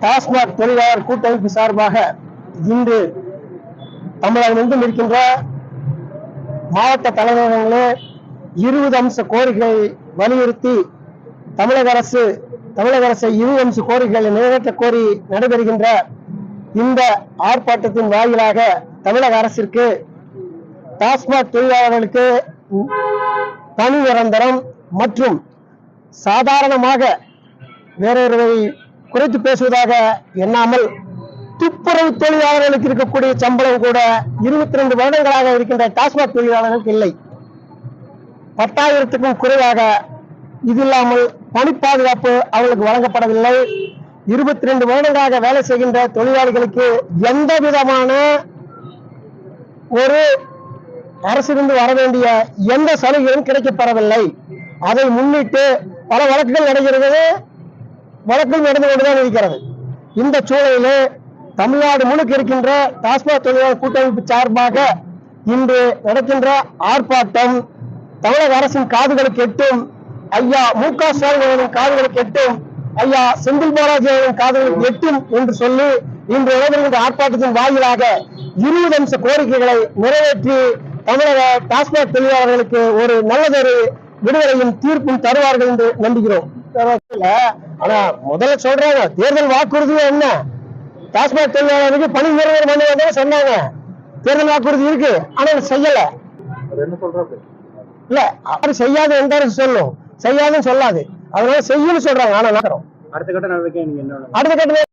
டாஸ்மாக் தொழிலாளர் கூட்டமைப்பு சார்பாக இன்று தமிழகம் எங்கும் இருக்கின்ற மாவட்ட தலைவர்களே இருபது அம்ச கோரிக்கை வலியுறுத்தி தமிழக அரசு தமிழக அரசை இருபது அம்ச கோரிக்கைகளை நிறைவேற்ற கோரி நடைபெறுகின்ற இந்த ஆர்ப்பாட்டத்தின் வாயிலாக தமிழக அரசிற்கு டாஸ்மாக் தொழிலாளர்களுக்கு பணி நிரந்தரம் மற்றும் சாதாரணமாக வேறொருவரை குறைத்து பேசுவதாக எண்ணாமல் துப்புரவு தொழிலாளர்களுக்கு இருக்கக்கூடிய சம்பளம் கூட இருபத்தி ரெண்டு வருடங்களாக இருக்கின்ற டாஸ்மாக் தொழிலாளர்களுக்கு இல்லை. பத்தாயிரத்துக்கும் குறைவாக இது இல்லாமல் பணி பாதுகாப்பு அவர்களுக்கு வழங்கப்படவில்லை. இருபத்தி ரெண்டு வருடங்களாக வேலை செய்கின்ற தொழிலாளிகளுக்கு எந்த விதமான ஒரு அரசிலிருந்து வர வேண்டிய எந்த சலுகையும் கிடைக்கப்பெறவில்லை. அதை முன்னிட்டு பல வழக்குகள் நடைபெறுகிறது. வழக்கில் நடந்து கொண்டுதான் இருக்கிறது. இந்த சூழலிலே தமிழ்நாடு முழுக்க இருக்கின்ற டாஸ்மாக் தொழிலாளர் கூட்டமைப்பு சார்பாக இன்று நடக்கின்ற ஆர்ப்பாட்டம் தமிழக அரசின் காதுகளுக்கு எட்டும் ஐயா மு க ஸ்டாலின் காதுகளுக்கு எட்டும் ஐயா செந்தில் பாலாஜி அவர்களின் காதுகளுக்கு எட்டும் என்று சொல்லி இன்று நடைபெறுகின்ற ஆர்ப்பாட்டத்தின் வாயிலாக இருபது அம்ச கோரிக்கைகளை நிறைவேற்றி தமிழக டாஸ்மாக் தொழிலாளர்களுக்கு ஒரு நல்லதொரு விடுதலையும் தீர்ப்பும் தருவார்கள் என்று நம்புகிறோம். ஆனா முதல்ல சொல்றாங்க தேர்தல் வாக்குறுதி என்ன? டாஸ்மாக் தொழிலாளர்களுக்கு பணி நிறைவேற பண்ண வேண்டும் சொன்னாங்க. தேர்தல் வாக்குறுதி இருக்கு ஆனா செய்யல. இல்ல அவர் செய்யாது அரசு சொல்லும் செய்யாதுன்னு சொல்லாது. அதனால செய்யுன்னு சொல்றாங்க ஆனா நடக்கிறோம் அடுத்த கட்ட நடவடிக்கை நீங்க என்ன அடுத்த கட்டத்துல